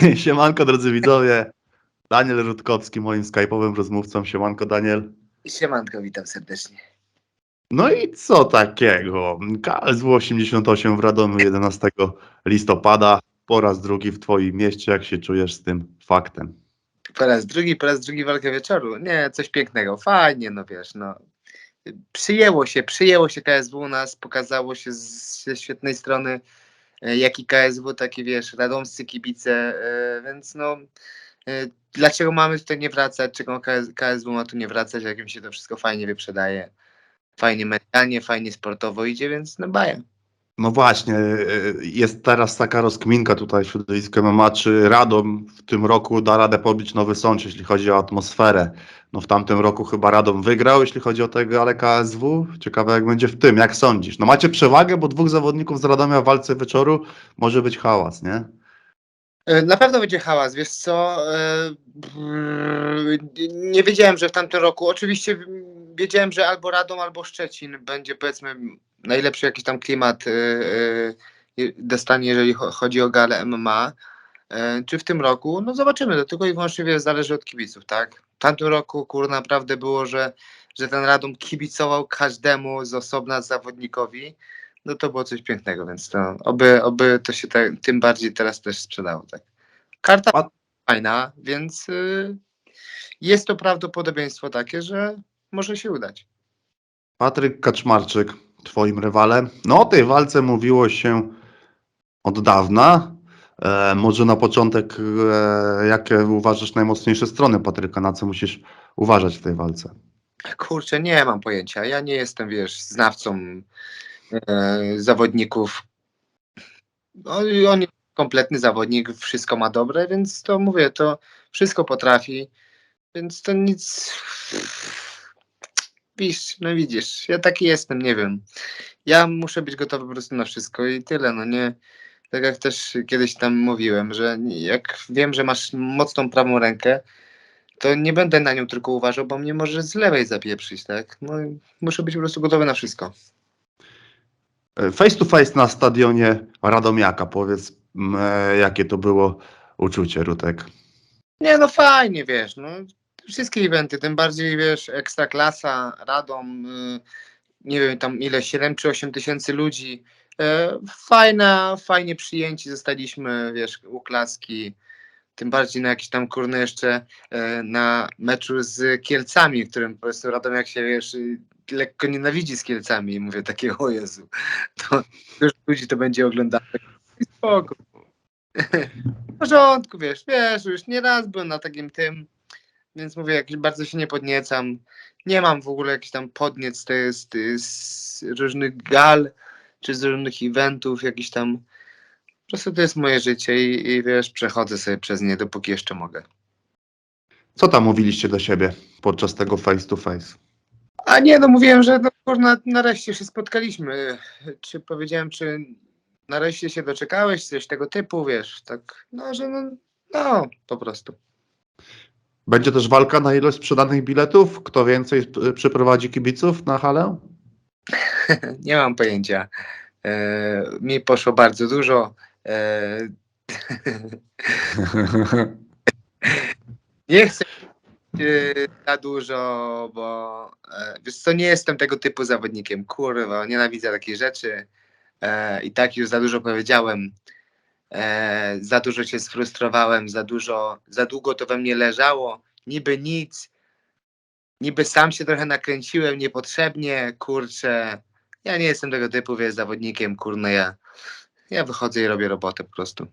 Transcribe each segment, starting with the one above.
Siemanko, drodzy widzowie. Daniel Rutkowski, moim skype'owym rozmówcą. Siemanko, Daniel. Siemanko, witam serdecznie. No i co takiego? KSW 88 w Radomiu 11 listopada. Po raz drugi w twoim mieście. Jak się czujesz z tym faktem? Po raz drugi, po raz drugi walka wieczoru. Nie, coś pięknego, fajnie, no wiesz, no. Przyjęło się, przyjęło się KSW u nas, pokazało się ze świetnej strony, e, jaki KSW, taki wiesz, radomscy kibice, e, więc no, e, dlaczego mamy tutaj nie wracać, czego KS, KSW ma tu nie wracać, jak im się to wszystko fajnie wyprzedaje, fajnie medialnie, fajnie sportowo idzie, więc no baja. No właśnie, y, jest teraz taka rozkminka tutaj w środowisku MMA, czy Radom w tym roku da radę pobić Nowy Sącz, jeśli chodzi o atmosferę. No w tamtym roku chyba Radom wygrał, jeśli chodzi o tego, ale KSW, ciekawe jak będzie w tym, jak sądzisz? No macie przewagę, bo dwóch zawodników z Radomia w walce wieczoru może być hałas, nie? E, Na pewno będzie hałas, wiesz co? e, Nie wiedziałem, że w tamtym roku. Oczywiście wiedziałem, że albo Radom, albo Szczecin będzie powiedzmy najlepszy jakiś tam klimat e, e, dostanie, jeżeli cho- chodzi o galę MMA. E, Czy w tym roku? No zobaczymy, to tylko i wyłącznie zależy od kibiców, tak? W tamtym roku, kur naprawdę było, że, że ten Radom kibicował każdemu z osobna zawodnikowi no to było coś pięknego, więc to oby, oby to się te, tym bardziej teraz też sprzedało. Tak. Karta A- fajna, więc y, jest to prawdopodobieństwo takie, że może się udać. Patryk Kaczmarczyk, twoim rywalem. No o tej walce mówiło się od dawna. E, może na początek, e, jakie uważasz najmocniejsze strony Patryka, na co musisz uważać w tej walce? Kurczę, nie mam pojęcia. Ja nie jestem, wiesz, znawcą e, zawodników. No, i on jest kompletny zawodnik, wszystko ma dobre, więc to mówię, to wszystko potrafi, więc to nic. No widzisz, ja taki jestem, nie wiem. Ja muszę być gotowy po prostu na wszystko i tyle, no nie. Tak jak też kiedyś tam mówiłem, że jak wiem, że masz mocną prawą rękę, to nie będę na nią tylko uważał, bo mnie może z lewej zapieprzyć, tak? No muszę być po prostu gotowy na wszystko. Face to face na stadionie Radomiaka, powiedz, e, jakie to było uczucie, Rutek? Nie, no fajnie, wiesz, no wszystkie eventy, tym bardziej, wiesz, Ekstraklasa, Radom, y, nie wiem tam ile, 7 czy 8 tysięcy ludzi. E, Fajna, fajnie przyjęci zostaliśmy, wiesz, u klaski, tym bardziej na jakiś tam kurny jeszcze e, na meczu z Kielcami, którym po prostu Radomiak się, wiesz, lekko nienawidzi z Kielcami i mówię takie, o Jezu, to już ludzi to będzie oglądało. Spoko. W porządku, wiesz, wiesz, już nie raz byłem na takim tym, więc mówię, jak bardzo się nie podniecam. Nie mam w ogóle jakichś tam podniec z, z, z różnych gal, czy z różnych eventów, jakiś tam. Po prostu to jest moje życie i, i wiesz, przechodzę sobie przez nie, dopóki jeszcze mogę. Co tam mówiliście do siebie podczas tego face to face? A nie, no mówiłem, że no, kurna, nareszcie się spotkaliśmy. Czy powiedziałem, czy nareszcie się doczekałeś, coś tego typu, wiesz, tak, no, że no, no po prostu. Będzie też walka na ilość sprzedanych biletów? Kto więcej przyprowadzi kibiców na halę? Nie mam pojęcia. E, mi poszło bardzo dużo. E, nie chcę e, za dużo, bo e, wiesz co, nie jestem tego typu zawodnikiem. Kurwa, nienawidzę takich rzeczy. E, I tak już za dużo powiedziałem. E, za dużo się sfrustrowałem, za dużo, za długo to we mnie leżało. Niby nic. Niby sam się trochę nakręciłem niepotrzebnie, kurczę. Ja nie jestem tego typu, wiesz, zawodnikiem, kurno, ja, ja wychodzę i robię robotę po prostu.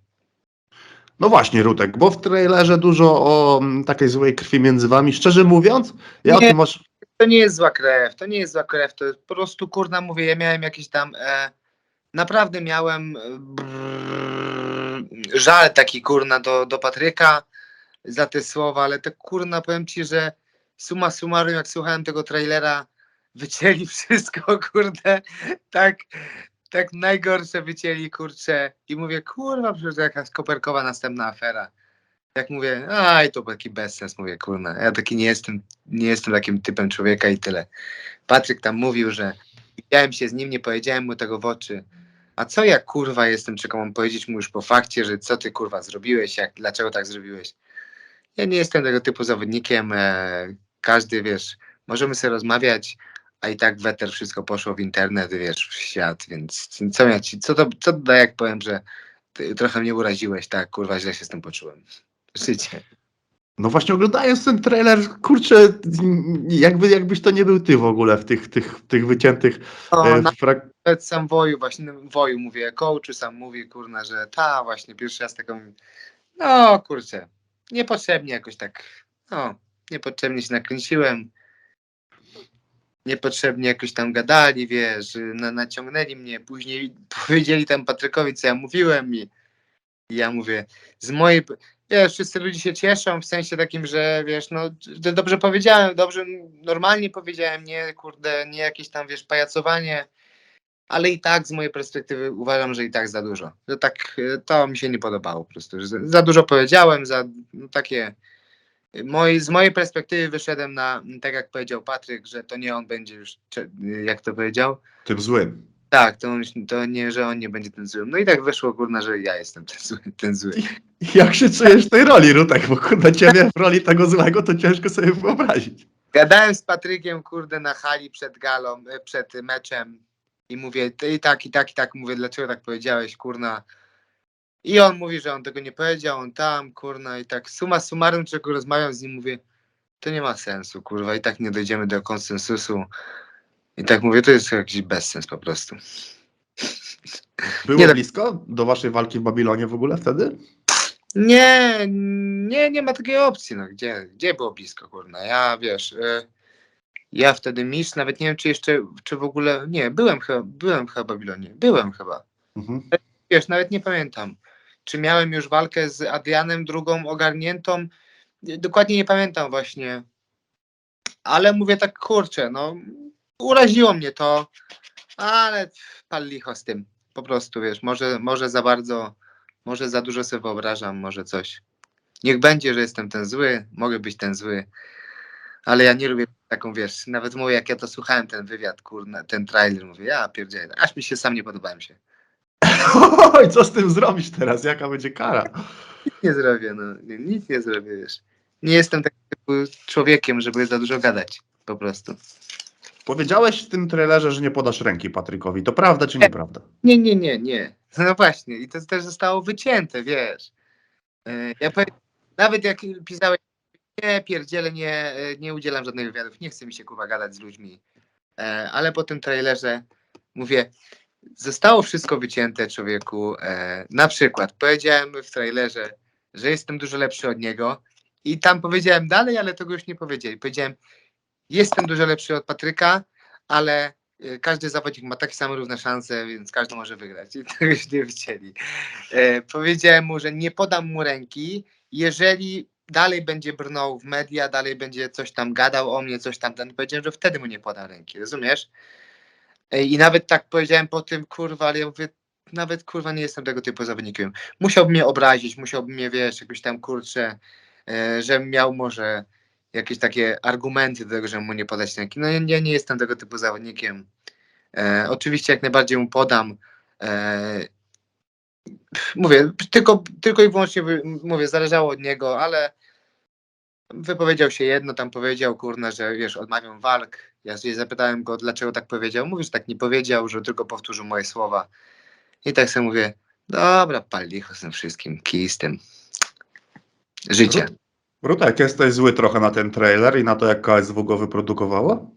No właśnie, Rutek, bo w trailerze dużo o mm, takiej złej krwi między wami. Szczerze mówiąc, ja o Nie. tym masz. To nie jest zła krew, to nie jest zła krew, to po prostu, kurna, mówię, ja miałem jakieś tam, e, naprawdę miałem brrr, żal taki, kurna, do, do Patryka za te słowa, ale to, kurna, powiem ci, że suma summarum, jak słuchałem tego trailera, wycięli wszystko, kurde, tak, tak najgorsze wycięli, kurczę, i mówię, kurwa, przecież jakaś koperkowa następna afera. Jak mówię, aj, to taki bezsens, mówię, kurna, ja taki nie jestem, nie jestem takim typem człowieka i tyle. Patryk tam mówił, że widziałem się z nim, nie powiedziałem mu tego w oczy. A co ja kurwa jestem, czego mam powiedzieć mu już po fakcie, że co ty kurwa zrobiłeś, jak, dlaczego tak zrobiłeś? Ja nie jestem tego typu zawodnikiem. E, każdy, wiesz, możemy sobie rozmawiać, a i tak weter wszystko poszło w internet, wiesz, w świat, więc co ja ci, co to, co da, jak powiem, że ty trochę mnie uraziłeś, tak, kurwa, źle się z tym poczułem. Życie. No właśnie oglądając ten trailer, kurczę, jakby, jakbyś to nie był ty w ogóle w tych, tych, tych wyciętych O, e, frag... nawet sam Woju, właśnie Woju mówię, coachu sam mówi, kurna, że ta właśnie, pierwszy raz taką, no kurczę, niepotrzebnie jakoś tak, no, niepotrzebnie się nakręciłem, niepotrzebnie jakoś tam gadali, wiesz, na, naciągnęli mnie, później powiedzieli tam Patrykowi, co ja mówiłem i, i ja mówię, z mojej, wiesz, wszyscy ludzie się cieszą w sensie takim, że wiesz, no dobrze powiedziałem, dobrze, normalnie powiedziałem, nie, kurde, nie jakieś tam, wiesz, pajacowanie, ale i tak z mojej perspektywy uważam, że i tak za dużo. Że tak e, to mi się nie podobało po prostu. Że za, dużo powiedziałem, za no, takie. Moi, z mojej perspektywy wyszedłem na, tak jak powiedział Patryk, że to nie on będzie już, jak to powiedział. tym złym. Tak, to, on, to nie, że on nie będzie tym złym. No i tak wyszło, kurna, że ja jestem ten zły. Ten zły. Jak się czujesz w tej roli, Rutek? Bo kurde, ciebie w roli tego złego to ciężko sobie wyobrazić. Gadałem z Patrykiem, kurde, na hali przed galą, e, przed meczem i mówię, ty i tak, i tak, i tak, mówię, dlaczego tak powiedziałeś, kurna. I on mówi, że on tego nie powiedział, on tam, kurna, i tak suma summarum, czego rozmawiam z nim, mówię, to nie ma sensu, kurwa, i tak nie dojdziemy do konsensusu. I tak mówię, to jest jakiś bezsens po prostu. Było Nie, tak- blisko do waszej walki w Babilonie w ogóle wtedy? Nie, nie, nie ma takiej opcji, no gdzie, gdzie było blisko, kurna, ja, wiesz, y, ja wtedy mistrz, nawet nie wiem, czy jeszcze, czy w ogóle, nie, byłem chyba, byłem chyba w Babilonie, byłem chyba, Mhm. wiesz, nawet nie pamiętam, czy miałem już walkę z Adrianem drugą ogarniętą, dokładnie nie pamiętam właśnie, ale mówię tak, kurczę, no, uraziło mnie to, ale pal licho z tym, po prostu, wiesz, może, może za bardzo, może za dużo sobie wyobrażam, może coś. Niech będzie, że jestem ten zły, mogę być ten zły, ale ja nie lubię taką, wiesz, nawet mówię, jak ja to słuchałem, ten wywiad, kurna, ten trailer, mówię, ja pierdzielę, aż mi się sam nie podobałem się. Oj, co z tym zrobić teraz? Jaka będzie kara? Nic nie zrobię, no, nic nie zrobię, wiesz. Nie jestem takim człowiekiem, żeby za dużo gadać, po prostu. Powiedziałeś w tym trailerze, że nie podasz ręki Patrykowi. To prawda czy nieprawda? Nie, nie, nie, nie. No właśnie, i to też zostało wycięte, wiesz. E, Ja powie- nawet jak pisałeś, nie pierdzielę, nie, e, nie udzielam żadnych wywiadów, nie chce mi się kurwa gadać z ludźmi. E, Ale po tym trailerze mówię, zostało wszystko wycięte człowieku. Na przykład powiedziałem w trailerze, że jestem dużo lepszy od niego i tam powiedziałem dalej, ale tego już nie powiedzieli. Powiedziałem, jestem dużo lepszy od Patryka, ale y, każdy zawodnik ma takie same równe szanse, więc każdy może wygrać. I tego już nie chcieli. E, powiedziałem mu, że nie podam mu ręki, jeżeli dalej będzie brnął w media, dalej będzie coś tam gadał o mnie, coś tam, ten powiedziałem, że wtedy mu nie podam ręki, rozumiesz? E, I nawet tak powiedziałem po tym, kurwa, ale ja mówię, nawet kurwa nie jestem tego typu zawodnikiem. Musiałby mnie obrazić, musiałby mnie, wiesz, jakoś tam kurczę, e, żebym miał może jakieś takie argumenty do tego, żeby mu nie podać ręki. No ja, nie jestem tego typu zawodnikiem. E, oczywiście jak najbardziej mu podam. E, mówię, tylko, tylko i wyłącznie wy- mówię, zależało od niego, ale wypowiedział się jedno, tam powiedział, kurna, że wiesz, odmawiam walk. Ja się zapytałem go, dlaczego tak powiedział. Mówi, że tak nie powiedział, że tylko powtórzył moje słowa. I tak sobie mówię, dobra, pal licho z tym wszystkim, kij z tym. Życie. Rutek, jesteś zły trochę na ten trailer i na to, jak KSW go wyprodukowało?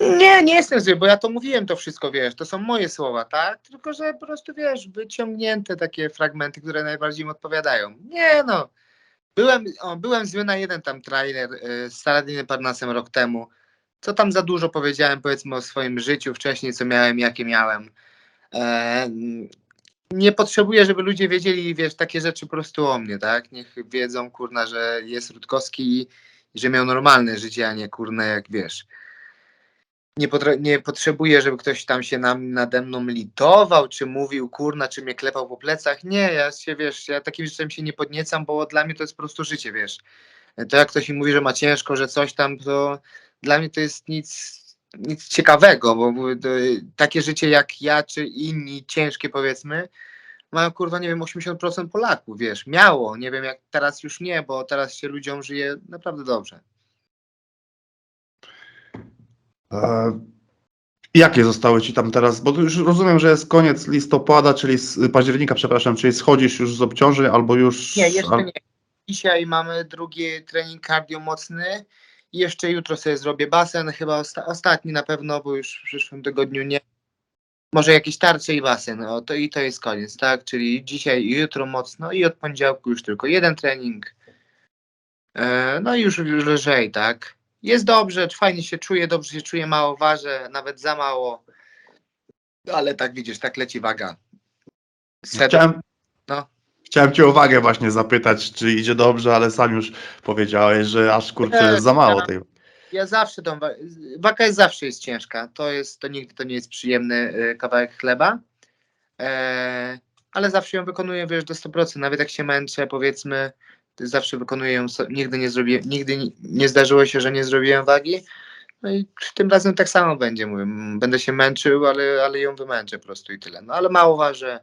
Nie, nie jestem zły, bo ja to mówiłem to wszystko, wiesz, to są moje słowa, tak? Tylko, że po prostu, wiesz, wyciągnięte takie fragmenty, które najbardziej mi odpowiadają. Nie no, byłem, o, byłem zły na jeden tam trailer y, z Saladinem Parnasem rok temu, co tam za dużo powiedziałem, powiedzmy, o swoim życiu wcześniej, co miałem, jakie miałem. E, nie potrzebuję, żeby ludzie wiedzieli, wiesz, takie rzeczy po prostu o mnie, tak? Niech wiedzą, kurna, że jest Rutkowski i że miał normalne życie, a nie, kurna, jak wiesz nie, nie potrzebuję, żeby ktoś tam się nam, nade mną litował, czy mówił, kurna, czy mnie klepał po plecach. Nie, ja się, wiesz, ja takim rzeczem się nie podniecam, bo dla mnie to jest po prostu życie, wiesz. To jak ktoś mi mówi, że ma ciężko, że coś tam, to dla mnie to jest nic, nic ciekawego, bo to, takie życie jak ja czy inni ciężkie powiedzmy, mają kurwa, nie wiem, 80% Polaków, wiesz, miało, nie wiem jak teraz już nie, bo teraz się ludziom żyje naprawdę dobrze. E, Jakie zostały ci tam teraz? Bo już rozumiem, że jest koniec listopada, czyli z października, przepraszam, czyli schodzisz już z obciążeń albo już. Nie, jeszcze nie. Dzisiaj mamy drugi trening cardio mocny. I Jeszcze jutro sobie zrobię basen, chyba osta- ostatni na pewno, bo już w przyszłym tygodniu nie. Może jakieś tarcze i basen, o, to i to jest koniec, tak? Czyli dzisiaj i jutro mocno i od poniedziałku już tylko jeden trening. E, no i już lżej, tak? Jest dobrze, fajnie się czuję, dobrze się czuję, mało ważę, nawet za mało. Ale tak widzisz, tak leci waga. Chciałem. Chciałem cię o uwagę właśnie zapytać, czy idzie dobrze, ale sam już powiedziałeś, że aż kurczę za mało tej. Ja zawsze tą wa- waka jest zawsze jest ciężka. To jest, to nigdy to nie jest przyjemny e, kawałek chleba. E, ale zawsze ją wykonuję, wiesz, do 100%. Nawet jak się męczę, powiedzmy, to zawsze wykonuję ją. so- Nigdy nie zrobiłem, nigdy nie, nie zdarzyło się, że nie zrobiłem wagi. No i tym razem tak samo będzie, mówię. m, Będę się męczył, ale, ale ją wymęczę po prostu i tyle. No ale mało ważę,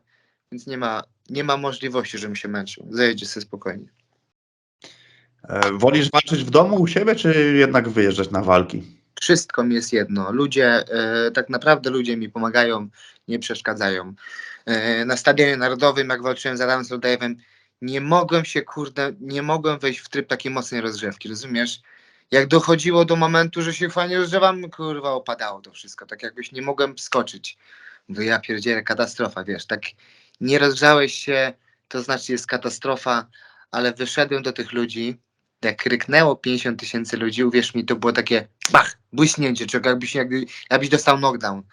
więc nie ma, nie ma możliwości, żebym się męczył. Zajedzie sobie spokojnie. E, Wolisz walczyć w domu u siebie, czy jednak wyjeżdżać na walki? wszystko mi jest jedno. Ludzie, e, tak naprawdę ludzie mi pomagają, nie przeszkadzają. E, na Stadionie Narodowym, jak walczyłem z Adamem Soldajewem, nie mogłem się, kurde, nie mogłem wejść w tryb takiej mocnej rozgrzewki, rozumiesz? Jak dochodziło do momentu, że się fajnie rozgrzewam, kurwa, opadało to wszystko, tak jakbyś nie mogłem skoczyć. Mówię, ja pierdzielę, katastrofa, wiesz, tak nie rozgrzałeś się, to znaczy jest katastrofa, ale wyszedłem do tych ludzi, jak ryknęło 50 tysięcy ludzi, uwierz mi, to było takie bach, błyśnięcie, czego jakbyś, jakby, jakbyś dostał knockdown.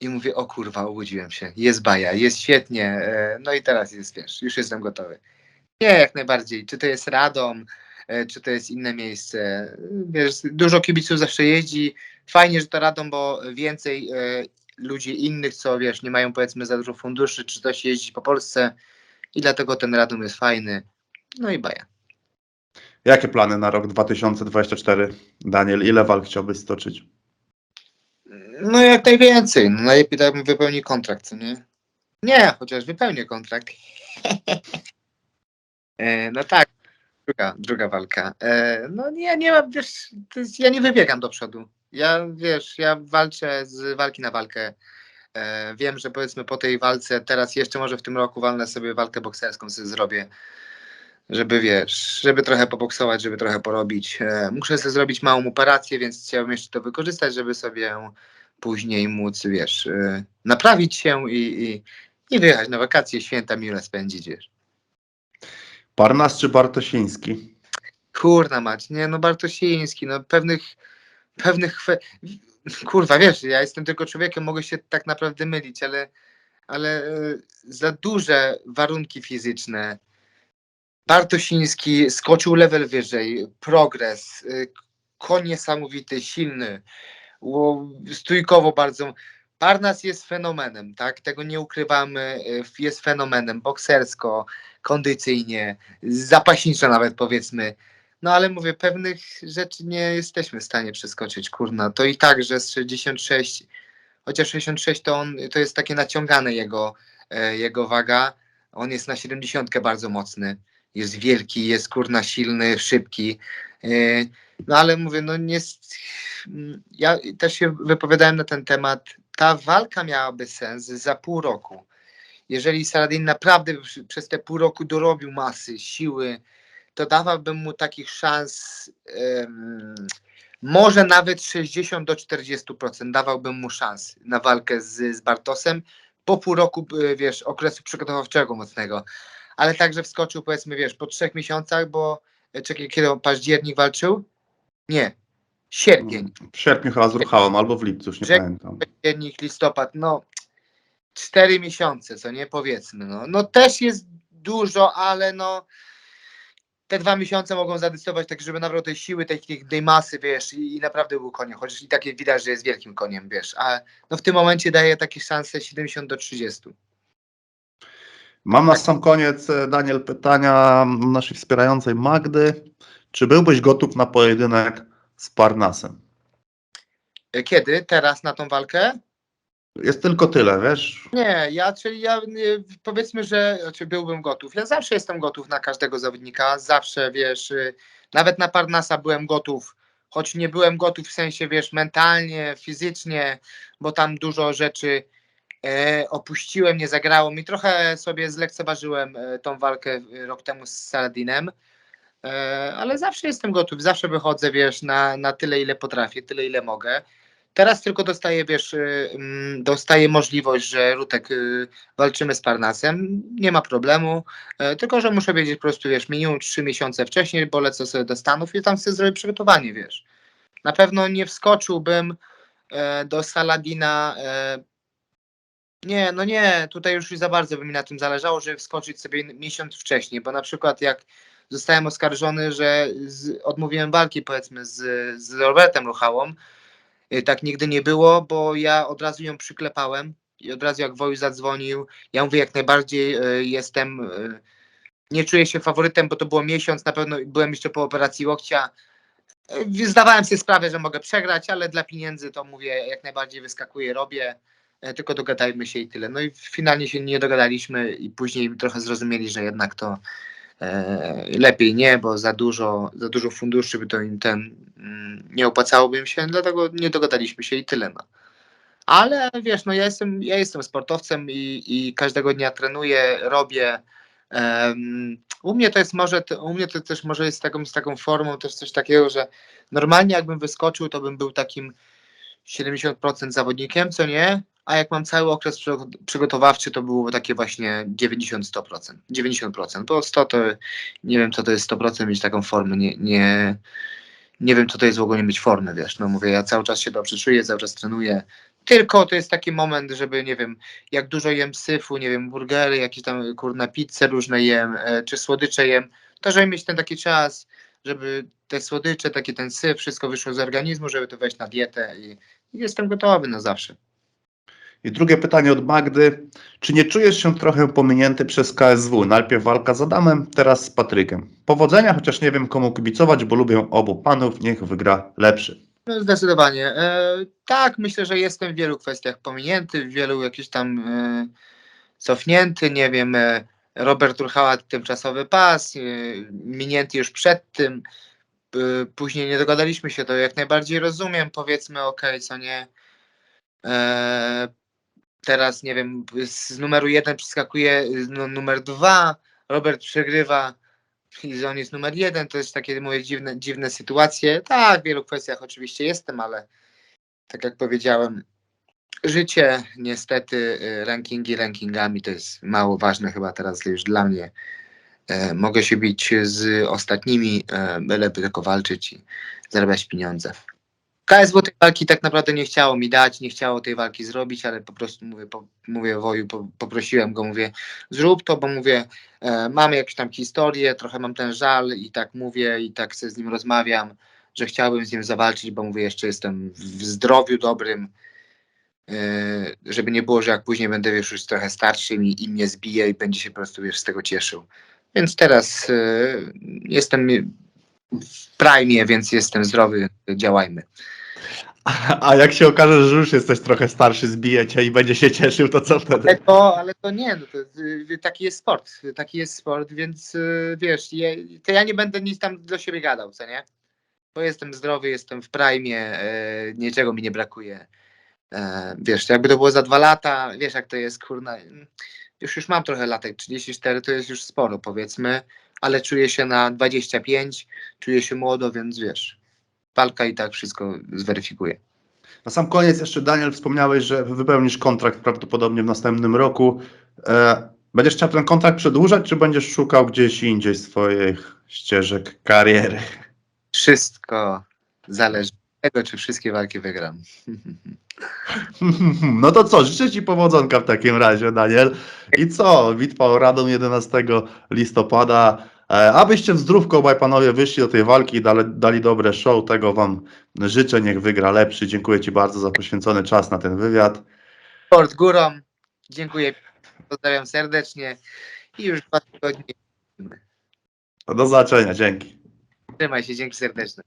I mówię, o kurwa, obudziłem się, jest baja, jest świetnie, e, no i teraz jest, wiesz, już jestem gotowy. Nie, jak najbardziej, czy to jest Radom, e, czy to jest inne miejsce, wiesz, dużo kibiców zawsze jeździ, fajnie, że to Radom, bo więcej e, ludzi innych, co wiesz, nie mają powiedzmy za dużo funduszy, czy coś jeździ po Polsce i dlatego ten Radom jest fajny, no i baja. Jakie plany na rok 2024, Daniel? Ile walk chciałbyś stoczyć? No jak najwięcej. No najlepiej tak bym wypełnił kontrakt, co nie? Nie, chociaż wypełnię kontrakt. e, no tak, druga, druga walka. E, no nie, nie mam, wiesz, jest, ja nie wybiegam do przodu. Ja, wiesz, ja walczę z walki na walkę. E, wiem, że powiedzmy po tej walce, teraz jeszcze może w tym roku walnę sobie walkę bokserską sobie zrobię, żeby wiesz, żeby trochę poboksować, żeby trochę porobić. E, muszę sobie zrobić małą operację, więc chciałbym jeszcze to wykorzystać, żeby sobie później móc, wiesz, y, naprawić się i, i, i wyjechać na wakacje, święta miłe spędzić, wiesz. Parnas czy Bartosiński? Kurna mać, nie, no Bartosiński, no pewnych, pewnych, kurwa, wiesz, ja jestem tylko człowiekiem, mogę się tak naprawdę mylić, ale, ale y, za duże warunki fizyczne. Bartosiński skoczył level wyżej, progres, y, koń niesamowity, silny, stójkowo bardzo. Parnas jest fenomenem, tak? Tego nie ukrywamy. y, Jest fenomenem boksersko, kondycyjnie, zapaśniczo nawet powiedzmy. No ale mówię, pewnych rzeczy nie jesteśmy w stanie przeskoczyć, kurna. To i tak, że z 66, chociaż 66 to on, to jest takie naciągane jego, e, jego waga. On jest na 70 bardzo mocny. Jest wielki, jest kurna silny, szybki. E, No ale mówię, no nie. mm, Ja też się wypowiadałem na ten temat. Ta walka miałaby sens za pół roku. Jeżeli Saladin naprawdę przez te pół roku dorobił masy, siły, to dawałbym mu takich szans. em, może nawet 60 do 40% dawałbym mu szans na walkę z, z Bartosem po pół roku, y, wiesz, okresu przygotowawczego mocnego. Ale także wskoczył, powiedzmy, wiesz, po trzech miesiącach, bo e, czekaj, kiedy on październik walczył? Nie, sierpień, W sierpniu chyba z Ruchałem, albo w lipcu, już nie Że- pamiętam. październik, listopad, no cztery miesiące, co nie, powiedzmy, no, no też jest dużo, ale no te dwa miesiące mogą zadecydować tak, żeby nabrał tej siły, tej, tej, tej masy, wiesz, i, i naprawdę był koniem, chociaż i takie widać, że jest wielkim koniem, wiesz, a no w tym momencie daje takie szanse 70 do 30. Mam na sam koniec, e, Daniel, pytania naszej wspierającej Magdy. Czy byłbyś gotów na pojedynek z Parnasem? E, Kiedy? Teraz na tą walkę? Jest tylko tyle, wiesz? Nie, ja, czyli ja y, powiedzmy, że znaczy byłbym gotów. Ja zawsze jestem gotów na każdego zawodnika, zawsze wiesz, y, nawet na Parnasa byłem gotów, choć nie byłem gotów w sensie, wiesz, mentalnie, fizycznie, bo tam dużo rzeczy e, opuściłem, nie zagrało mi. Trochę sobie zlekceważyłem e, tą walkę y, rok temu z Saladinem. E, ale zawsze jestem gotów, zawsze wychodzę, wiesz, na, na tyle, ile potrafię, tyle, ile mogę. Teraz tylko dostaję, wiesz, y, mm, dostaję możliwość, że Rutek y, walczymy z Parnasem, nie ma problemu, e, tylko że muszę wiedzieć po prostu, wiesz, minimum trzy miesiące wcześniej, bo lecę sobie do Stanów i tam sobie zrobię przygotowanie, wiesz. Na pewno nie wskoczyłbym e, do Saladina, e, nie, no nie, tutaj już za bardzo by mi na tym zależało, żeby wskoczyć sobie miesiąc wcześniej, bo na przykład jak zostałem oskarżony, że z, odmówiłem walki powiedzmy z, z Robertem Ruchałą, tak nigdy nie było, bo ja od razu ją przyklepałem i od razu jak Woju zadzwonił, ja mówię jak najbardziej y, jestem, y, nie czuję się faworytem, bo to było miesiąc, na pewno byłem jeszcze po operacji łokcia. Y, Zdawałem sobie sprawę, że mogę przegrać, ale dla pieniędzy to mówię, jak najbardziej wyskakuję, robię, y, tylko dogadajmy się i tyle. No i finalnie się nie dogadaliśmy i później trochę zrozumieli, że jednak to lepiej nie, bo za dużo, za dużo funduszy by to im ten mm, nie opłacałoby im się, dlatego nie dogadaliśmy się i tyle. No. Ale wiesz, no ja jestem, ja jestem sportowcem i, i każdego dnia trenuję, robię. Em, u mnie to jest może, u mnie to też może jest taką, z taką formą też coś takiego, że normalnie jakbym wyskoczył, to bym był takim 70% zawodnikiem, co nie? A jak mam cały okres przygo- przygotowawczy, to było takie właśnie 90-100%. 90%, bo 100 to nie wiem, co to jest 100% mieć taką formę. Nie, nie, nie wiem, co to jest w ogóle nie mieć formy, wiesz. No mówię, ja cały czas się dobrze czuję, cały czas trenuję. Tylko to jest taki moment, żeby, nie wiem, jak dużo jem syfu, nie wiem, burgery, jakieś tam, kurna, pizze różne jem, e, czy słodycze jem, to żeby mieć ten taki czas, żeby te słodycze, taki ten syf, wszystko wyszło z organizmu, żeby to wejść na dietę i, i jestem gotowy na zawsze. I drugie pytanie od Magdy. Czy nie czujesz się trochę pominięty przez KSW? Najpierw walka z Adamem, teraz z Patrykiem. Powodzenia, chociaż nie wiem komu kibicować, bo lubię obu panów, niech wygra lepszy. No zdecydowanie. E, tak, myślę, że jestem w wielu kwestiach pominięty, w wielu jakiś tam e, cofnięty, nie wiem, e, Robert Ruchała tymczasowy pas, e, minięty już przed tym, e, później nie dogadaliśmy się, to jak najbardziej rozumiem, powiedzmy okej, co nie. E, teraz, nie wiem, z numeru jeden przeskakuje no, numer dwa, Robert przegrywa, i on jest numer jeden, to jest takie moje dziwne, dziwne sytuacje. Tak, w wielu kwestiach oczywiście jestem, ale tak jak powiedziałem, życie niestety, y, rankingi rankingami to jest mało ważne chyba teraz już dla mnie. E, mogę się bić z ostatnimi, e, byleby tylko walczyć i zarabiać pieniądze. KSW tej walki tak naprawdę nie chciało mi dać, nie chciało tej walki zrobić, ale po prostu mówię, po, mówię Woju, po, poprosiłem go, mówię, zrób to, bo mówię, e, mam jakąś tam historię, trochę mam ten żal i tak mówię i tak sobie z nim rozmawiam, że chciałbym z nim zawalczyć, bo mówię, jeszcze jestem w zdrowiu dobrym, e, żeby nie było, że jak później będę wiesz, już trochę starszym i, i mnie zbije i będzie się po prostu wiesz, z tego cieszył. Więc teraz e, jestem w prime, więc jestem zdrowy, działajmy. A jak się okaże, że już jesteś trochę starszy, zbije cię i będzie się cieszył, to co wtedy? Ale to, ale to nie, no to, y, taki jest sport, taki jest sport, więc y, wiesz, to ja nie będę nic tam do siebie gadał, co nie? Bo jestem zdrowy, jestem w prime, e, niczego mi nie brakuje. E, wiesz, jakby to było za dwa lata, wiesz jak to jest, kurna, już już mam trochę latek, 34 to jest już sporo powiedzmy, ale czuję się na 25, czuję się młodo, więc wiesz, walka i tak wszystko zweryfikuje. Na sam koniec jeszcze, Daniel, wspomniałeś, że wypełnisz kontrakt prawdopodobnie w następnym roku. E, będziesz chciał ten kontrakt przedłużać, czy będziesz szukał gdzieś indziej swoich ścieżek kariery? Wszystko zależy od tego, czy wszystkie walki wygram. No to co, życzę Ci powodzonka w takim razie, Daniel. I co, bitwa o Radom 11 listopada. E, abyście w zdrówko obaj panowie wyszli do tej walki i dali, dali dobre show, tego Wam życzę, niech wygra lepszy. Dziękuję Ci bardzo za poświęcony czas na ten wywiad. Sport górą. Dziękuję. Pozdrawiam serdecznie i już dwa tygodnie. Do zobaczenia, dzięki. Trzymaj się, dzięki serdeczne.